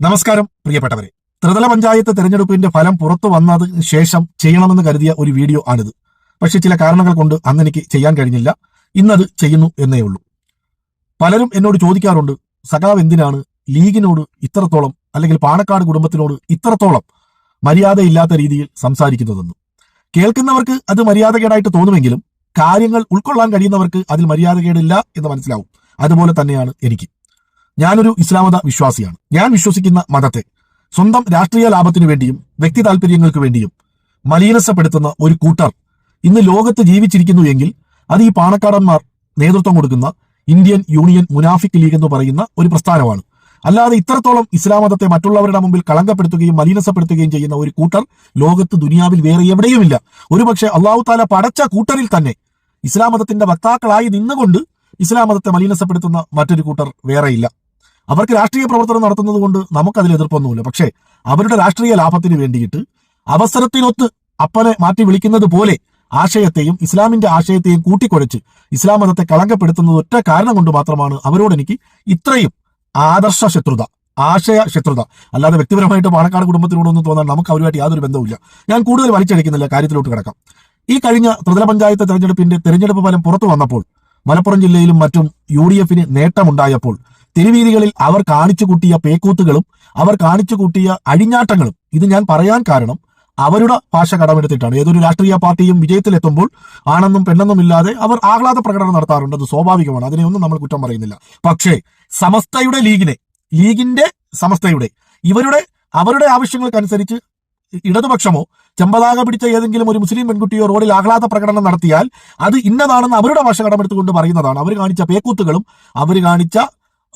നമസ്കാരം പ്രിയപ്പെട്ടവരെ. ത്രിതല പഞ്ചായത്ത് തെരഞ്ഞെടുപ്പിന്റെ ഫലം പുറത്തു വന്നതിന് ശേഷം ചെയ്യണമെന്ന് കരുതിയ ഒരു വീഡിയോ ആണിത്. പക്ഷെ ചില കാരണങ്ങൾ കൊണ്ട് അന്നെനിക്ക് ചെയ്യാൻ കഴിഞ്ഞില്ല. ഇന്നത് ചെയ്യുന്നു എന്നേ ഉള്ളൂ. പലരും എന്നോട് ചോദിക്കാറുണ്ട് സഖാവ് എന്തിനാണ് ലീഗിനോട് ഇത്രത്തോളം അല്ലെങ്കിൽ പാണക്കാട് കുടുംബത്തിനോട് ഇത്രത്തോളം മര്യാദയില്ലാത്ത രീതിയിൽ സംസാരിക്കുന്നതെന്ന്? കേൾക്കുന്നവർക്ക് അത് മര്യാദകേടായിട്ട് തോന്നുമെങ്കിലും കാര്യങ്ങൾ ഉൾക്കൊള്ളാൻ കഴിയുന്നവർക്ക് അതിൽ മര്യാദകേടില്ല എന്ന് മനസ്സിലാവും. അതുപോലെ തന്നെയാണ് എനിക്ക്. ഞാനൊരു ഇസ്ലാമത വിശ്വാസിയാണ്. ഞാൻ വിശ്വസിക്കുന്ന മതത്തെ സ്വന്തം രാഷ്ട്രീയ ലാഭത്തിനു വേണ്ടിയും വ്യക്തി താല്പര്യങ്ങൾക്ക് വേണ്ടിയും മലീനസപ്പെടുത്തുന്ന ഒരു കൂട്ടർ ഇന്ന് ലോകത്ത് ജീവിച്ചിരിക്കുന്നു എങ്കിൽ അത് ഈ പാണക്കാടന്മാർ നേതൃത്വം കൊടുക്കുന്ന ഇന്ത്യൻ യൂണിയൻ മുനാഫിക് ലീഗ് എന്ന് പറയുന്ന ഒരു പ്രസ്ഥാനമാണ്. അല്ലാതെ ഇത്രത്തോളം ഇസ്ലാം മതത്തെ മറ്റുള്ളവരുടെ മുമ്പിൽ കളങ്കപ്പെടുത്തുകയും മലീനസപ്പെടുത്തുകയും ചെയ്യുന്ന ഒരു കൂട്ടർ ലോകത്ത് ദുനിയാവിൽ വേറെ എവിടെയുമില്ല. ഒരുപക്ഷെ അള്ളാഹു താല പടച്ച കൂട്ടറിൽ തന്നെ ഇസ്ലാം മതത്തിന്റെ വക്താക്കളായി നിന്നുകൊണ്ട് ഇസ്ലാം മതത്തെ മലീനസപ്പെടുത്തുന്ന മറ്റൊരു കൂട്ടർ വേറെയില്ല. അവർക്ക് രാഷ്ട്രീയ പ്രവർത്തനം നടത്തുന്നത് കൊണ്ട് നമുക്കതിൽ എതിർപ്പൊന്നുമില്ല. പക്ഷേ അവരുടെ രാഷ്ട്രീയ ലാഭത്തിന് വേണ്ടിയിട്ട് അവസരത്തിനൊത്ത് അപ്പനെ മാറ്റി വിളിക്കുന്നത് പോലെ ആശയത്തെയും ഇസ്ലാമിന്റെ ആശയത്തെയും കൂട്ടിക്കുഴച്ച് ഇസ്ലാം മതത്തെ കളങ്കപ്പെടുത്തുന്നത് ഒറ്റ കാരണം കൊണ്ട് മാത്രമാണ് അവരോട് എനിക്ക് ഇത്രയും ആദർശ ശത്രുത ആശയ ശത്രുത. അല്ലാതെ വ്യക്തിപരമായിട്ട് പാണക്കാട് കുടുംബത്തിനോടൊന്നും തോന്നാൻ നമുക്ക് അവരുമായിട്ട് യാതൊരു ബന്ധവുമില്ല. ഞാൻ കൂടുതൽ വലിച്ചടിക്കുന്നില്ല കാര്യത്തിലോട്ട് കിടക്കാം. ഈ കഴിഞ്ഞ ത്രിതല പഞ്ചായത്ത് തെരഞ്ഞെടുപ്പിന്റെ തെരഞ്ഞെടുപ്പ് ഫലം പുറത്തു വന്നപ്പോൾ മലപ്പുറം ജില്ലയിലും മറ്റും യു ഡി എഫിന് നേട്ടമുണ്ടായപ്പോൾ തെരുവീതികളിൽ അവർ കാണിച്ചു കൂട്ടിയ പേക്കൂത്തുകളും അവർ കാണിച്ചു കൂട്ടിയ അഴിഞ്ഞാട്ടങ്ങളും. ഇത് ഞാൻ പറയാൻ കാരണം അവരുടെ ഭാഷ കടമെടുത്തിട്ടാണ്. ഏതൊരു രാഷ്ട്രീയ പാർട്ടിയും വിജയത്തിലെത്തുമ്പോൾ ആണെന്നും പെണ്ണെന്നും ഇല്ലാതെ അവർ ആഹ്ലാദ പ്രകടനം നടത്താറുണ്ട്. അത് സ്വാഭാവികമാണ്. അതിനെയൊന്നും നമ്മൾ കുറ്റം പറയുന്നില്ല. പക്ഷേ സമസ്തയുടെ ലീഗിനെ ലീഗിന്റെ സമസ്തയുടെ ഇവരുടെ അവരുടെ ആവശ്യങ്ങൾക്കനുസരിച്ച് ഇടതുപക്ഷമോ ചെമ്പതാക പിടിച്ച ഏതെങ്കിലും ഒരു മുസ്ലിം പെൺകുട്ടിയോ റോഡിൽ ആഹ്ലാദ പ്രകടനം നടത്തിയാൽ അത് ഇന്നതാണെന്ന് അവരുടെ ഭാഷ കടമെടുത്തുകൊണ്ട് പറയുന്നതാണ്. അവർ കാണിച്ച പേക്കൂത്തുകളും അവർ കാണിച്ച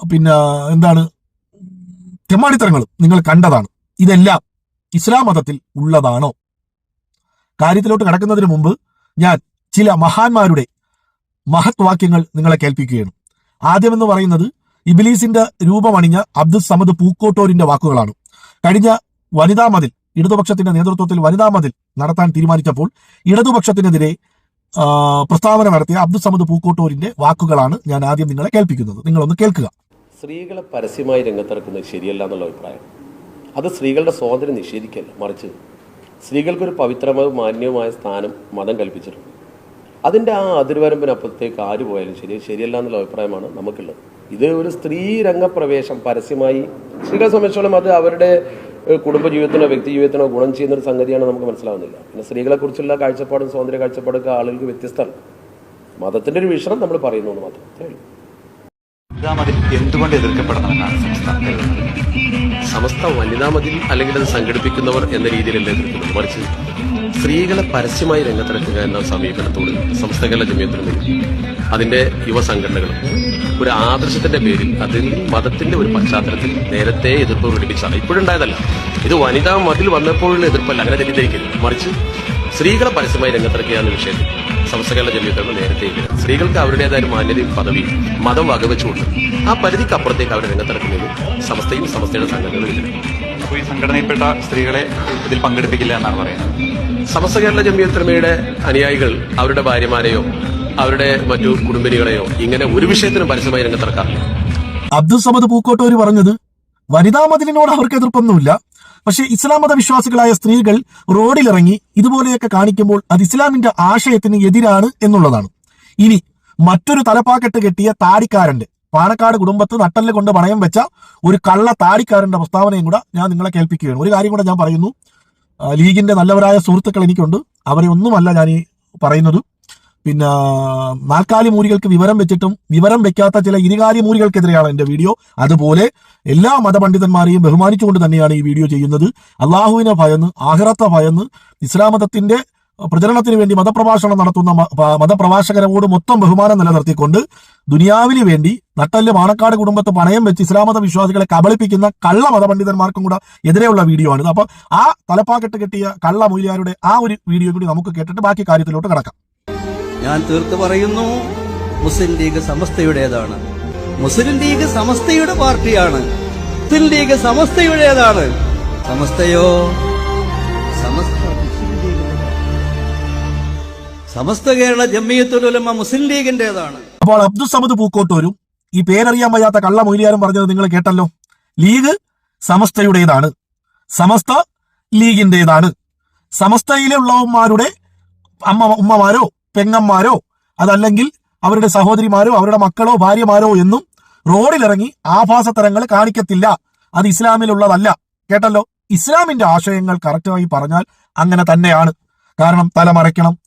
പിന്നെ എന്താണ്? തെമ്മാടിത്തരങ്ങളും നിങ്ങൾ കണ്ടതാണ്. ഇതെല്ലാം ഇസ്ലാം മതത്തിൽ ഉള്ളതാണോ? കാര്യത്തിലോട്ട് കടക്കുന്നതിന് മുമ്പ് ഞാൻ ചില മഹാന്മാരുടെ മഹത്വാക്യങ്ങൾ നിങ്ങളെ കേൾപ്പിക്കുകയാണ്. ആദ്യമെന്ന് പറയുന്നത് ഇബിലീസിന്റെ രൂപമണിഞ്ഞ അബ്ദുൽ സമദ് പൂക്കോട്ടോരിന്റെ വാക്കുകളാണ്. കഴിഞ്ഞ വനിതാ മതിൽ ഇടതുപക്ഷത്തിന്റെ നേതൃത്വത്തിൽ വനിതാ മതിൽ നടത്താൻ തീരുമാനിച്ചപ്പോൾ ഇടതുപക്ഷത്തിനെതിരെ പ്രസ്താവന നടത്തിയ അബ്ദുൽ സമദ് പൂക്കോട്ടൂരിന്റെ വാക്കുകളാണ് ഞാൻ ആദ്യം നിങ്ങളെ കേൾപ്പിക്കുന്നത്. നിങ്ങളൊന്ന് കേൾക്കുക. സ്ത്രീകളെ പരസ്യമായി രംഗത്തിറക്കുന്നത് ശരിയല്ല എന്നുള്ള അഭിപ്രായം. അത് സ്ത്രീകളുടെ സ്വാതന്ത്ര്യം നിഷേധിക്കല്ല മറിച്ച് സ്ത്രീകൾക്കൊരു പവിത്രമായും മാന്യവുമായ സ്ഥാനം മതം കൽപ്പിച്ചിട്ടുണ്ട്. അതിന്റെ ആ അതിർവരമ്പിനപ്പുറത്തേക്ക് ആര് പോയാലും ശരി ശരിയല്ല എന്നുള്ള അഭിപ്രായമാണ് നമുക്കുള്ളത്. ഇത് ഒരു സ്ത്രീ രംഗപ്രവേശം പരസ്യമായി സ്ത്രീകളെ സംബന്ധിച്ചോളം അത് അവരുടെ കുടുംബ ജീവിതത്തിനോ വ്യക്തി ജീവിതത്തിനോ ഗുണം ചെയ്യുന്ന ഒരു സംഗതിയാണ് നമുക്ക് മനസ്സിലാവുന്നില്ല. പിന്നെ സ്ത്രീകളെക്കുറിച്ചുള്ള കാഴ്ചപ്പാടും സ്വാതന്ത്ര്യ കാഴ്ചപ്പാടൊക്കെ ആളുകൾക്ക് വ്യത്യസ്തമാണ്. മതത്തിന്റെ ഒരു വീക്ഷണം നമ്മൾ പറയുന്നു മാത്രം. മതിൽ എന്തുകൊണ്ട് എതിർക്കപ്പെടണമെന്നാണ് സമസ്ത വനിതാ മതിൽ അല്ലെങ്കിൽ അത് സംഘടിപ്പിക്കുന്നവർ എന്ന രീതിയിലല്ല എതിർക്കുന്നത്? മറിച്ച് സ്ത്രീകളെ പരസ്യമായി രംഗത്തിറക്കുക എന്ന സമീപനത്തോട് സംസ്ഥകളുടെ ജമീയത്തിനും അതിന്റെ യുവ ഒരു ആദർശത്തിന്റെ പേരിൽ അതിൽ മതത്തിന്റെ ഒരു പശ്ചാത്തലത്തിൽ നേരത്തെ എതിർപ്പ് പ്രകടിപ്പിച്ചാണ് ഇപ്പോഴുണ്ടായതല്ല. ഇത് വനിതാ മതിൽ വന്നപ്പോഴുള്ള എതിർപ്പല്ല. അങ്ങനെ തെറ്റിദ്ധരിക്കരുത്. മറിച്ച് സ്ത്രീകളെ പരസ്യമായി രംഗത്തിറക്കുക എന്ന വിഷയത്തിൽ. സംസ്ഥകളുടെ ജമീയത്തിനും നേരത്തെ സ്ത്രീകൾക്ക് അവരുടേതായ മാന്യതയും പദവിയും മതം വകവെച്ചുകൊണ്ട് ആ പരിധിക്കപ്പുറത്തേക്ക് അവർ രംഗത്തിറക്കുന്നത് സമസ്തയും സമസ്തയുടെ സംഘടനകളും ഇല്ല. അപ്പോൾ ഈ സംഘടനയിൽപ്പെട്ട സ്ത്രീകളെ ഇതിൽ പങ്കെടുപ്പിക്കില്ല എന്നാണ് പറയുന്നത്. സമസ്ത കേരള ജമിയത്രമയുടെ അനുയായികൾ അവരുടെ ഭാര്യമാരെയോ അവരുടെ മറ്റു കുടുംബിനികളെയോ ഇങ്ങനെ ഒരു വിഷയത്തിനും പരസ്യമായി രംഗത്തിറക്കാറില്ല. അബ്ദുൾ സമദ് പൂക്കോട്ടൂർ പറഞ്ഞത് വനിതാ മതിലിനോട് അവർക്ക് എതിർപ്പൊന്നുമില്ല. പക്ഷേ ഇസ്ലാം മത വിശ്വാസികളായ സ്ത്രീകൾ റോഡിലിറങ്ങി ഇതുപോലെയൊക്കെ കാണിക്കുമ്പോൾ അത് ഇസ്ലാമിന്റെ ആശയത്തിന് എതിരാണ് എന്നുള്ളതാണ്. ഇനി മറ്റൊരു തലപ്പാക്കെട്ട് കെട്ടിയ താടിക്കാരന്റെ പാണക്കാട് കുടുംബത്ത് നട്ടൽ കൊണ്ട് പണയം വെച്ച ഒരു കള്ള താടിക്കാരന്റെ പ്രസ്താവനയും കൂടെ ഞാൻ നിങ്ങളെ കേൾപ്പിക്കുകയാണ്. ഒരു കാര്യം കൂടെ ഞാൻ പറയുന്നു. ലീഗിന്റെ നല്ലവരായ സുഹൃത്തുക്കൾ എനിക്കുണ്ട്. അവരെ ഒന്നുമല്ല ഞാൻ ഈ പറയുന്നത്. പിന്നെ നാൽക്കാലി മൂരികൾക്ക് വിവരം വെച്ചിട്ടും വിവരം വെക്കാത്ത ചില ഇരുകാലി മൂരികൾക്കെതിരെയാണ് എന്റെ വീഡിയോ. അതുപോലെ എല്ലാ മതപണ്ഡിതന്മാരെയും ബഹുമാനിച്ചുകൊണ്ട് തന്നെയാണ് ഈ വീഡിയോ ചെയ്യുന്നത്. അള്ളാഹുവിനെ ഭയന്ന് ആഹ്റത്തെ ഭയന്ന് ഇസ്ലാം മതത്തിന്റെ പ്രചരണത്തിന് വേണ്ടി മതപ്രഭാഷണം നടത്തുന്ന മതപ്രഭാഷകരോട് മൊത്തം ബഹുമാനം നിലനിർത്തിക്കൊണ്ട് ദുനിയാവിന് വേണ്ടി നട്ടൽ മാണക്കാട് കുടുംബത്തെ പണയം വെച്ച് ഇസ്ലാം മത വിശ്വാസികളെ കബളിപ്പിക്കുന്ന കള്ള മതപണ്ഡിതന്മാർക്കും കൂടെ എതിരെയുള്ള വീഡിയോ ആണിത് അപ്പൊ ആ തലപ്പാക്കെട്ട് കെട്ടിയ കള്ള മൂല്യാരുടെ ആ ഒരു വീഡിയോ കൂടി നമുക്ക് കേട്ടിട്ട് ബാക്കി കാര്യത്തിലോട്ട് കിടക്കാം. ഞാൻ തീർത്തു പറയുന്നു മുസ്ലിം ലീഗ് സമസ്തയുടേതാണ്. മുസ്ലിം ലീഗ് സമസ്തയുടെ പാർട്ടിയാണ്. മുസ്ലിം ലീഗ് സമസ്തയുടേതാണ്. സമസ്തയോ? സമസ്ത. സമസ്ത കേരള ജമ്മിയത്തുലമ മുസ്ലിം ലീഗിന്റേതാണ്. അപ്പോൾ അബ്ദുൾ സമദ് പൂക്കോട്ടൂരും ഈ പേരറിയാൻ വയ്യാത്ത കള്ള മൊയ്ലിയാരും പറഞ്ഞത് നിങ്ങൾ കേട്ടല്ലോ. ലീഗ് സമസ്തയുടേതാണ്. സമസ്ത ലീഗിന്റേതാണ്. സമസ്തയിലുള്ളവന്മാരുടെ അമ്മ ഉമ്മമാരോ? പെങ്ങന്മാരോ? അതല്ലെങ്കിൽ അവരുടെ സഹോദരിമാരോ അവരുടെ മക്കളോ ഭാര്യമാരോ എന്നും റോഡിലിറങ്ങി ആഭാസത്തരങ്ങൾ കാണിക്കത്തില്ല. അത് ഇസ്ലാമിലുള്ളതല്ല. കേട്ടല്ലോ? ഇസ്ലാമിന്റെ ആശയങ്ങൾ കറക്റ്റായി പറഞ്ഞാൽ അങ്ങനെ തന്നെയാണ്. കാരണം തല മറയ്ക്കണം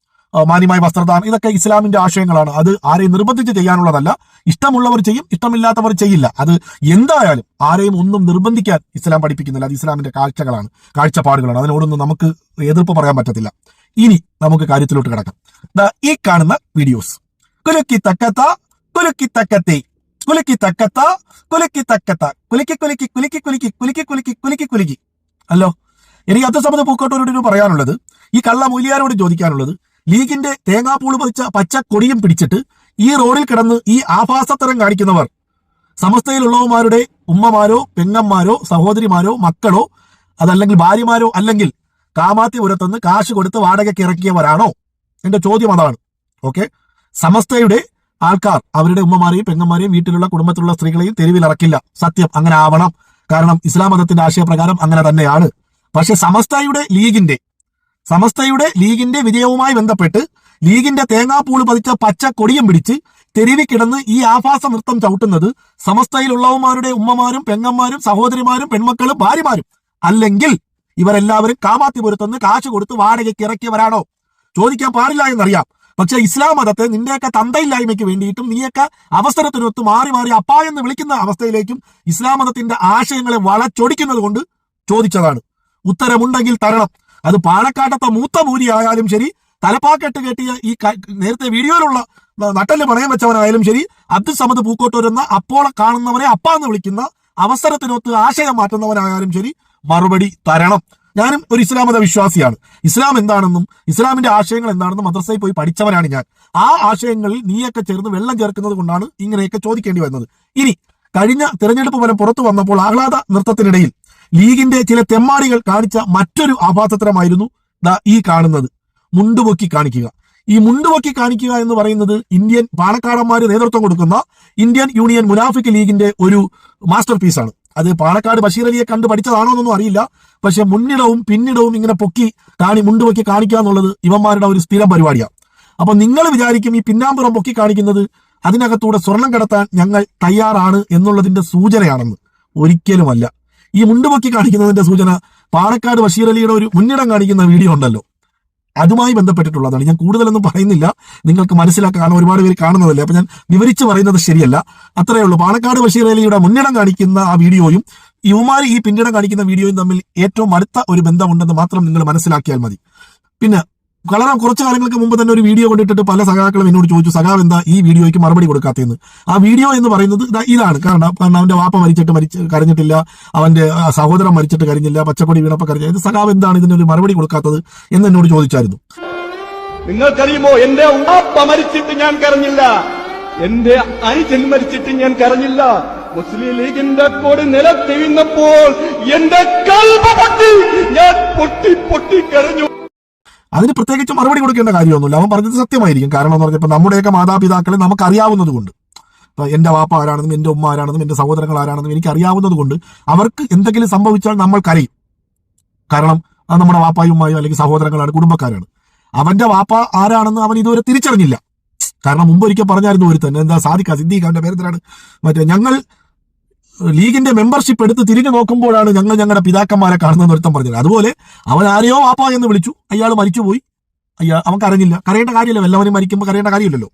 മാന്യമായ വസ്ത്രദാനം ഇതൊക്കെ ഇസ്ലാമിന്റെ ആശയങ്ങളാണ്. അത് ആരെയും നിർബന്ധിച്ച് ചെയ്യാനുള്ളതല്ല. ഇഷ്ടമുള്ളവർ ചെയ്യും ഇഷ്ടമില്ലാത്തവർ ചെയ്യില്ല. അത് എന്തായാലും ആരെയും ഒന്നും നിർബന്ധിക്കാൻ ഇസ്ലാം പഠിപ്പിക്കുന്നില്ല. അത് ഇസ്ലാമിന്റെ കാഴ്ചകളാണ് കാഴ്ചപ്പാടുകളാണ്. അതിനോടൊന്നും നമുക്ക് എതിർപ്പ് പറയാൻ പറ്റത്തില്ല. ഇനി നമുക്ക് കാര്യത്തിലോട്ട് കിടക്കാം. ഈ കാണുന്ന വീഡിയോസ് കുലുക്കി തക്കത്ത കുലുക്കി തക്കത്തെ. കുലുക്കി തക്കത്ത കുലുക്കി തക്കത്ത. കുലുക്കി കുലുക്കി കുലുക്കി കുലുക്കി കുലുക്കി കുലുക്കി കുലുക്കി കുലുക്കി. അല്ലോ? എനിക്ക് അത്തസമത് പൂക്കോട്ടൂരോട് പറയാനുള്ളത് ഈ കള്ള മൂലിയാരോട് ചോദിക്കാനുള്ളത് ലീഗിന്റെ തേങ്ങാപ്പൂൾ പതിച്ച പച്ച കൊടിയും പിടിച്ചിട്ട് ഈ റോഡിൽ കിടന്ന് ഈ ആഭാസത്തരം കാണിക്കുന്നവർ. സമസ്തയിലുള്ളവന്മാരുടെ ഉമ്മമാരോ പെങ്ങന്മാരോ സഹോദരിമാരോ മക്കളോ അതല്ലെങ്കിൽ ഭാര്യമാരോ അല്ലെങ്കിൽ കാമാത്തിപുരത്തുനിന്ന് കാശ് കൊടുത്ത് വാടകയ്ക്ക് ഇറക്കിയവരാണോ? എന്റെ ചോദ്യം അതാണ്. ഓക്കെ സമസ്തയുടെ ആൾക്കാർ അവരുടെ ഉമ്മമാരെയും പെങ്ങന്മാരെയും വീട്ടിലുള്ള കുടുംബത്തിലുള്ള സ്ത്രീകളെയും തെരുവിൽ ഇറക്കില്ല. സത്യം അങ്ങനെ ആവണം. കാരണം ഇസ്ലാം മതത്തിന്റെ ആശയപ്രകാരം അങ്ങനെ തന്നെയാണ്. പക്ഷെ സമസ്തയുടെ ലീഗിന്റെ സമസ്തയുടെ ലീഗിന്റെ വിജയവുമായി ബന്ധപ്പെട്ട് ലീഗിന്റെ തേങ്ങാപ്പൂൾ പതിച്ച പച്ച കൊടിയും പിടിച്ച് തെരുവി കിടന്ന് ഈ ആഭാസ നൃത്തം ചവിട്ടുന്നത് സമസ്തയിലുള്ളവന്മാരുടെ ഉമ്മമാരും പെങ്ങന്മാരും സഹോദരിമാരും പെൺമക്കളും ഭാര്യമാരും. അല്ലെങ്കിൽ ഇവരെല്ലാവരും കാമാത്തിപുരത്തുനിന്ന് കാശ് കൊടുത്ത് വാടകയ്ക്ക് ഇറക്കിയവരാണോ? ചോദിക്കാൻ പാടില്ല എന്നറിയാം. പക്ഷെ ഇസ്ലാം മതത്തെ നിന്റെയൊക്കെ തന്തയില്ലായ്മയ്ക്ക് വേണ്ടിയിട്ടും നീയൊക്കെ അവസരത്തിനൊത്ത് മാറി മാറി അപ്പാ എന്ന് വിളിക്കുന്ന അവസ്ഥയിലേക്കും ഇസ്ലാം മതത്തിന്റെ ആശയങ്ങളെ വളച്ചൊടിക്കുന്നത് കൊണ്ട് ചോദിച്ചതാണ്. ഉത്തരമുണ്ടെങ്കിൽ തരണം. അത് പാലക്കാട്ടത്തെ മൂത്ത മൂരി ആയാലും ശരി തലപ്പാക്കെട്ട് കെട്ടിയ ഈ നേരത്തെ വീഡിയോയിലുള്ള നട്ടൽ പണയം വെച്ചവനായാലും ശരി അബ്ദുൽ സമദ് പൂക്കോട്ടൂരെന്ന അപ്പോൾ കാണുന്നവനെ അപ്പ എന്ന് വിളിക്കുന്ന അവസരത്തിനൊത്ത് ആശയം മാറ്റുന്നവനായാലും ശരി മറുപടി തരണം. ഞാനും ഒരു ഇസ്ലാം മത വിശ്വാസിയാണ്. ഇസ്ലാം എന്താണെന്നും ഇസ്ലാമിന്റെ ആശയങ്ങൾ എന്താണെന്നും മദ്രസയിൽ പോയി പഠിച്ചവനാണ് ഞാൻ. ആ ആശയങ്ങളിൽ നീയൊക്കെ ചേർന്ന് വെള്ളം ചേർക്കുന്നത് കൊണ്ടാണ് ഇങ്ങനെയൊക്കെ ചോദിക്കേണ്ടി വരുന്നത് ഇനി കഴിഞ്ഞ തെരഞ്ഞെടുപ്പ് ഫലം പുറത്തു വന്നപ്പോൾ ആഹ്ലാദ നൃത്തത്തിനിടയിൽ ലീഗിന്റെ ചില തെമ്മാടികൾ കാണിച്ച മറ്റൊരു ആഭാസത്തരമായിരുന്നു ഈ കാണുന്നത്. മുണ്ടുപൊക്കി കാണിക്കുക. ഈ മുണ്ടുപൊക്കി കാണിക്കുക എന്ന് പറയുന്നത് ഇന്ത്യൻ പാണക്കാടന്മാര് നേതൃത്വം കൊടുക്കുന്ന ഇന്ത്യൻ യൂണിയൻ മുനാഫിക് ലീഗിന്റെ ഒരു മാസ്റ്റർ പീസാണ് അത് പാണക്കാട് ബഷീർ അലിയെ കണ്ട് പഠിച്ചതാണോ എന്നൊന്നും അറിയില്ല. പക്ഷെ മുന്നിടവും പിന്നിടവും ഇങ്ങനെ പൊക്കി കാണി മുണ്ടുപൊക്കി കാണിക്കുക എന്നുള്ളത് ഇവന്മാരുടെ ഒരു സ്ഥിരം പരിപാടിയാണ് അപ്പൊ നിങ്ങൾ വിചാരിക്കും ഈ പിന്നാമ്പുറം പൊക്കി കാണിക്കുന്നത് അതിനകത്തൂടെ സ്വർണം കടത്താൻ ഞങ്ങൾ തയ്യാറാണ് എന്നുള്ളതിന്റെ സൂചനയാണെന്ന് ഒരിക്കലുമല്ല. ഈ മുണ്ടുപൊക്കി കാണിക്കുന്നതിന്റെ സൂചന പാണക്കാട് ബഷീർ അലിയുടെ ഒരു മുന്നിടം കാണിക്കുന്ന വീഡിയോ ഉണ്ടല്ലോ. അതുമായി ബന്ധപ്പെട്ടിട്ടുള്ളതാണ്. ഞാൻ കൂടുതലൊന്നും പറയുന്നില്ല. നിങ്ങൾക്ക് മനസ്സിലാക്കാൻ ഒരുപാട് പേര് കാണുന്നതല്ലേ. അപ്പൊ ഞാൻ വിവരിച്ച് പറയുന്നത് ശരിയല്ല. അത്രയേ ഉള്ളൂ. പാണക്കാട് ബഷീർ അലിയുടെ മുന്നിടം കാണിക്കുന്ന ആ വീഡിയോയും ഇവമാർ ഈ പിന്നിടം കാണിക്കുന്ന വീഡിയോയും തമ്മിൽ ഏറ്റവും അടുത്ത ഒരു ബന്ധമുണ്ടെന്ന് മാത്രം നിങ്ങൾ മനസ്സിലാക്കിയാൽ മതി. പിന്നെ വളരെ കുറച്ച് കാലങ്ങൾക്ക് മുമ്പ് തന്നെ ഒരു വീഡിയോ കൊണ്ടിട്ടിട്ട് പല സഖാക്കളും എന്നോട് ചോദിച്ചു സഖാവ് എന്താ ഈ വീഡിയോയ്ക്ക് മറുപടി കൊടുക്കാത്തതെന്ന്? ആ വീഡിയോ എന്ന് പറയുന്നത് ഇതാണ്. കാരണം കാരണം അവന്റെ വാപ്പ മരിച്ചിട്ട് മരിച്ച് കരഞ്ഞിട്ടില്ല. അവന്റെ സഹോദരം സഹോദരൻ മരിച്ചിട്ട് കരഞ്ഞില്ല. പച്ചക്കൊടി വീണപ്പോ കരഞ്ഞ ഇത് സഖാവ് എന്താണ് ഇതിനൊരു മറുപടി കൊടുക്കാത്തത് എന്ന് എന്നോട് ചോദിച്ചായിരുന്നു. നിങ്ങൾക്കറിയുമോ എന്റെ ഉപ്പാപ്പ മരിച്ചിട്ട് ഞാൻ കരഞ്ഞില്ല. എന്റെ അനുജൻ മരിച്ചിട്ട് ഞാൻ കരഞ്ഞില്ല. മുസ്ലിം ലീഗിന്റെ കൊടി നില വീണപ്പോൾ എന്റെ കൽപ്പൊട്ടി പൊട്ടി ഞാൻ പൊട്ടി പൊട്ടി കരഞ്ഞു. അതിന് പ്രത്യേകിച്ച് മറുപടി കൊടുക്കേണ്ട കാര്യമൊന്നുമില്ല. അവൻ പറഞ്ഞത് സത്യമായിരിക്കും. കാരണം എന്ന് പറഞ്ഞപ്പോൾ നമ്മുടെയൊക്കെ മാതാപിതാക്കളെ നമുക്ക് അറിയാവുന്നത് കൊണ്ട് എന്റെ വാപ്പ ആരാണെന്നും എന്റെ ഉമ്മ ആരാണെന്നും എന്റെ സഹോദരങ്ങൾ ആരാണെന്നും എനിക്ക് അറിയാവുന്നത് കൊണ്ട് അവർക്ക് എന്തെങ്കിലും സംഭവിച്ചാൽ നമ്മൾ കരയും. കാരണം അത് നമ്മുടെ വാപ്പായും ഉമ്മായും അല്ലെങ്കിൽ സഹോദരങ്ങളാണ് കുടുംബക്കാരാണ്. അവന്റെ വാപ്പ ആരാണെന്ന് അവൻ ഇതുവരെ തിരിച്ചറിഞ്ഞില്ല. കാരണം മുമ്പ് ഒരിക്കൽ പറഞ്ഞായിരുന്നു ഒരു തന്നെ എന്താ സാധിക്ക സിദ്ദീഖ് അവന്റെ പേരത്തിലാണ് മറ്റേ ഞങ്ങൾ ലീഗിന്റെ മെമ്പർഷിപ്പ് എടുത്ത് തിരിഞ്ഞു നോക്കുമ്പോഴാണ് ഞങ്ങൾ ഞങ്ങളുടെ പിതാക്കന്മാരെ കാണുന്നത് ഒരുത്തം പറഞ്ഞത്. അതുപോലെ അവൻ ആരെയോ വാപ്പ എന്ന് വിളിച്ചു. അയാൾ മരിച്ചുപോയി. അയ്യാ അവൻ കരഞ്ഞില്ല. കരയേണ്ട കാര്യമില്ല. വല്ലവനും മരിക്കുമ്പോൾ കരയേണ്ട കാര്യമില്ലല്ലോ.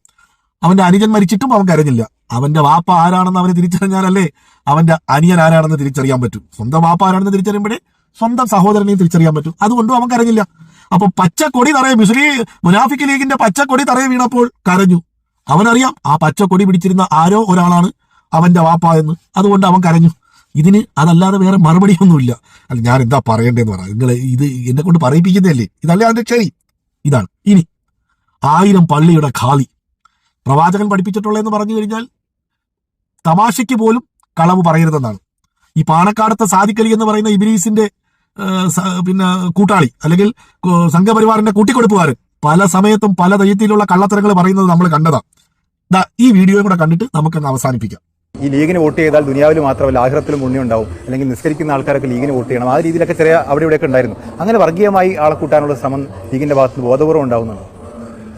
അവന്റെ അനുജൻ മരിച്ചിട്ടും അവൻ കരഞ്ഞില്ല. അവന്റെ വാപ്പ ആരാണെന്ന് അവന് തിരിച്ചറിഞ്ഞാലല്ലേ അവന്റെ അനിയൻ ആരാണെന്ന് തിരിച്ചറിയാൻ പറ്റും. സ്വന്തം വാപ്പ ആരാണെന്ന് തിരിച്ചറിയുമ്പോഴേ സ്വന്തം സഹോദരനെയും തിരിച്ചറിയാൻ പറ്റും. അതുകൊണ്ടും അവൻ കരഞ്ഞില്ല. അപ്പൊ പച്ചക്കൊടി തറയെ മുസ്ലിം മുനാഫിക് ലീഗിന്റെ പച്ചക്കൊടി തറയെ വീണപ്പോൾ കരഞ്ഞു. അവനറിയാം ആ പച്ചക്കൊടി പിടിച്ചിരുന്ന ആരോ ഒരാളാണ്. അവന്റെ വാപ്പ എന്ന്. അതുകൊണ്ട് അവൻ കരഞ്ഞു. ഇതിന് അതല്ലാതെ വേറെ മറുപടിയൊന്നുമില്ല. അല്ല ഞാൻ എന്താ പറയണ്ടേന്ന് പറയാം നിങ്ങൾ ഇത് എന്നെ കൊണ്ട് പറയിപ്പിക്കുന്നതല്ലേ? ഇതല്ലേ അതിന്റെ ശരി? ഇതാണ്. ഇനി ആയിരം പള്ളിയുടെ ഖാലി പ്രവാചകൻ പഠിപ്പിച്ചിട്ടുള്ളതെന്ന് പറഞ്ഞു കഴിഞ്ഞാൽ തമാശയ്ക്ക് പോലും കളവ് പറയരുതെന്നാണ്. ഈ പാണക്കാടത്തെ സാധിക്കലി എന്ന് പറയുന്ന ഇബിലീസിന്റെ പിന്നെ കൂട്ടാളി അല്ലെങ്കിൽ സംഘപരിവാറിന്റെ കൂട്ടിക്കൊടുപ്പുകാരൻ പല സമയത്തും പല തരത്തിലുള്ള കള്ളത്തരങ്ങൾ പറയുന്നത് നമ്മൾ കണ്ടതാണ് ഈ വീഡിയോയും കൂടെ കണ്ടിട്ട് നമുക്കങ്ങ് അവസാനിപ്പിക്കാം. ഈ ലീഗിന് വോട്ട് ചെയ്താൽ ദുനിയാവിൽ മാത്രമല്ല പുണ്യം ഉണ്ടാവും അല്ലെങ്കിൽ നിസ്കരിക്കുന്ന ആൾക്കാരൊക്കെ ലീഗിന് വോട്ട് ചെയ്യണം. ആ രീതിയിലൊക്കെ ചെറിയ അവിടെ ഇവിടെയൊക്കെ ഉണ്ടായിരുന്നു. അങ്ങനെ വർഗീയമായി ആളെ കൂട്ടാനുള്ള ശ്രമം ലീഗിന്റെ ഭാഗത്ത് ബോധപൂർവം ഉണ്ടാവുന്നുണ്ട്.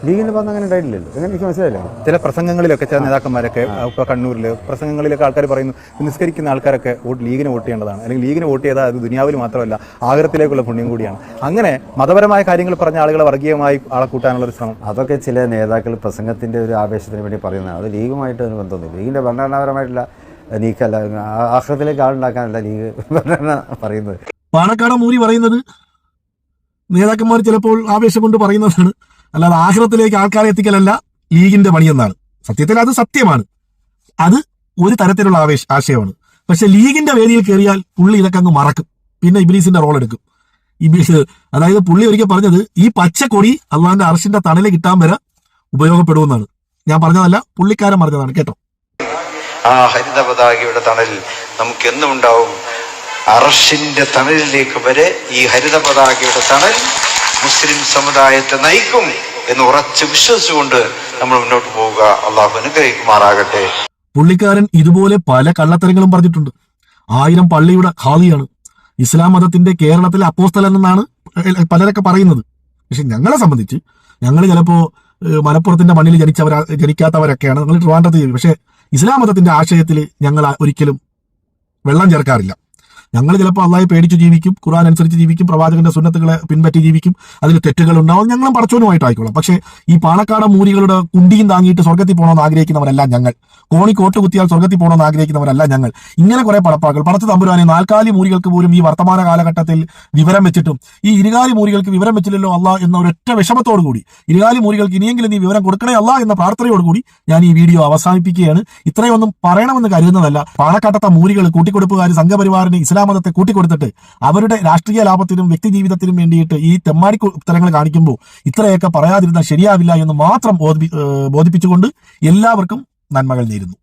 ലീഗിന്റെ ഭാഗത്ത് അങ്ങനെ ഉണ്ടായിട്ടില്ലല്ലോ. അങ്ങനെ എനിക്ക് മനസ്സിലായില്ല. ചില പ്രസംഗങ്ങളിലൊക്കെ ചില നേതാക്കന്മാരൊക്കെ ഇപ്പൊ കണ്ണൂരിൽ പ്രസംഗങ്ങളിലൊക്കെ ആൾക്കാർ പറയുന്നു നിസ്കരിക്കുന്ന ആൾക്കാരൊക്കെ വോട്ട് ലീഗിന് വോട്ട് ചെയ്യേണ്ടതാണ്. അല്ലെങ്കിൽ ലീഗിന് വോട്ട് ചെയ്താൽ അത് ദുനിയാവിൽ മാത്രമല്ല ആഗ്രഹത്തിലേക്കുള്ള പുണ്യം കൂടിയാണ്. അങ്ങനെ മതപരമായ കാര്യങ്ങൾ പറഞ്ഞ ആളുകളെ വർഗീയമായി ആളെ കൂട്ടാനുള്ള ഒരു ശ്രമം. അതൊക്കെ ചില നേതാക്കൾ പ്രസംഗത്തിന്റെ ഒരു ആവേശത്തിന് വേണ്ടി പറയുന്നതാണ്. അത് ലീഗുമായിട്ട് ഒരു ബന്ധമൊന്നുമില്ല. ലീഗിന്റെ ഭരണഘടനാപരമായിട്ടുള്ള നീക്കല്ല ആഹ്ലത്തിലേക്ക് ആളുണ്ടാക്കാനല്ല ലീഗ് ഭരണഘടന പറയുന്നത്. പാണക്കാട് മൂരി പറയുന്നത് നേതാക്കന്മാർ ചിലപ്പോൾ ആവേശം കൊണ്ട് പറയുന്നതാണ്. അല്ലാതെ ആഗ്രഹത്തിലേക്ക് ആൾക്കാരെ എത്തിക്കലല്ല ലീഗിന്റെ പണിയെന്നാണ് സത്യത്തിൽ അത് സത്യമാണ്. അത് ഒരു തരത്തിലുള്ള ആവേശ ആശയമാണ്. പക്ഷെ ലീഗിന്റെ വേദിയിൽ കയറിയാൽ പുള്ളി ഇതൊക്കെ അങ്ങ് മറക്കും. പിന്നെ ഇബിലീസിന്റെ റോൾ എടുക്കും. ഇബിലീസ് അതായത് പുള്ളി ഒരിക്കൽ പറഞ്ഞത് ഈ പച്ചക്കൊടി അള്ളാന്റെ അർഷിന്റെ തണൽ കിട്ടാൻ വരെ ഉപയോഗപ്പെടുമെന്നാണ്. ഞാൻ പറഞ്ഞതല്ല പുള്ളിക്കാരൻ പറഞ്ഞതാണ് കേട്ടോ. ആ ഹരിത പതാകയുടെ തണലിൽ നമുക്ക് എന്നും ഉണ്ടാവും അറഷിന്റെ തണലിലേക്ക് വരെ ഈ ഹരിത പതാകയുടെ തണൽ മുസ്ലിം സമുദായത്തെ നയിക്കും എന്ന് ഉറച്ച് വിശ്വസിച്ചുകൊണ്ട് നമ്മൾ മുന്നോട്ട് പോവുക. അള്ളാഹു അനുഗ്രഹിക്കുമാറാകട്ടെ. പുള്ളിക്കാരൻ ഇതുപോലെ പല കള്ളത്തരങ്ങളും പറഞ്ഞിട്ടുണ്ട്. ആയിരം പള്ളിയുടെ ഖാദിയാണ്. ഇസ്ലാം മതത്തിന്റെ കേരളത്തിലെ അപ്പോസ്തലൻ എന്നാണ് പലരൊക്കെ പറയുന്നത്. പക്ഷെ ഞങ്ങളെ സംബന്ധിച്ച് ഞങ്ങൾ ചിലപ്പോ ഏഹ്, മലപ്പുറത്തിന്റെ മണ്ണിൽ ജനിച്ചവർ ജനിക്കാത്തവരൊക്കെയാണ് ഞങ്ങൾ ട്രിവാൻഡ്രത്ത് പക്ഷെ ഇസ്ലാം മതത്തിന്റെ ആശയത്തിൽ ഞങ്ങൾ ഒരിക്കലും വെള്ളം ചേർക്കാറില്ല. ഞങ്ങൾ ചിലപ്പോൾ അള്ളാഹെ പേടിച്ച് ജീവിക്കും ഖുറാൻ അനുസരിച്ച് ജീവിക്കും പ്രവാചകന്റെ സുന്നത്തുകളെ പിൻപറ്റി ജീവിക്കും അതിൽ തെറ്റുകൾ ഉണ്ടാവും ഞങ്ങളും പടച്ചോനുമായിട്ടായിക്കോളാം പക്ഷേ ഈ പാണക്കാട മൂരികളുടെ കുണ്ടിയും താങ്ങിയിട്ട് സ്വർഗത്തിൽ പോകണമെന്ന് ആഗ്രഹിക്കുന്നവരല്ല ഞങ്ങൾ. കോണി കോട്ട് കുത്തിയാൽ സ്വർഗത്തിൽ പോകണമെന്ന് ആഗ്രഹിക്കുന്നവരല്ല ഞങ്ങൾ. ഇങ്ങനെ കുറെ പടപ്പാക്കൾ പടച്ചു തമ്പുരാനെ നാൽക്കാലി മൂരികൾക്ക് പോലും ഈ വർത്തമാന കാലഘട്ടത്തിൽ വിവരം വെച്ചിട്ടും ഈ ഇരുകാലി മൂരികൾക്ക് വിവരം വെച്ചില്ലല്ലോ അല്ല എന്ന ഒരൊറ്റ വിഷമത്തോടു കൂടി ഇരുകാലി മൂരികൾക്ക് ഇനിയെങ്കിലും നീ വിവരം കൊടുക്കണേ അല്ല എന്ന പ്രാർത്ഥനയോടുകൂടി ഞാൻ ഈ വീഡിയോ അവസാനിപ്പിക്കുകയാണ്. ഇത്രയൊന്നും പറയണമെന്ന് കരുതുന്നതല്ല. പാണക്കാട്ടത്തെ മൂരികൾ കൂട്ടിക്കൊടുപ്പുകാർ സംഘപരിവാറിന് ഇസ്ലാം മതത്തെ കൂട്ടിക്കൊടുത്തിട്ട് അവരുടെ രാഷ്ട്രീയ ലാഭത്തിനും വ്യക്തി ജീവിതത്തിനും വേണ്ടിയിട്ട് ഈ തെമ്മാടി ഉത്തരങ്ങൾ കാണിക്കുമ്പോൾ ഇത്രയൊക്കെ പറയാതിരുന്നാൽ ശരിയാവില്ല എന്ന് മാത്രം ബോധിപ്പിച്ചുകൊണ്ട് എല്ലാവർക്കും നന്മകൾ നേരുന്നു.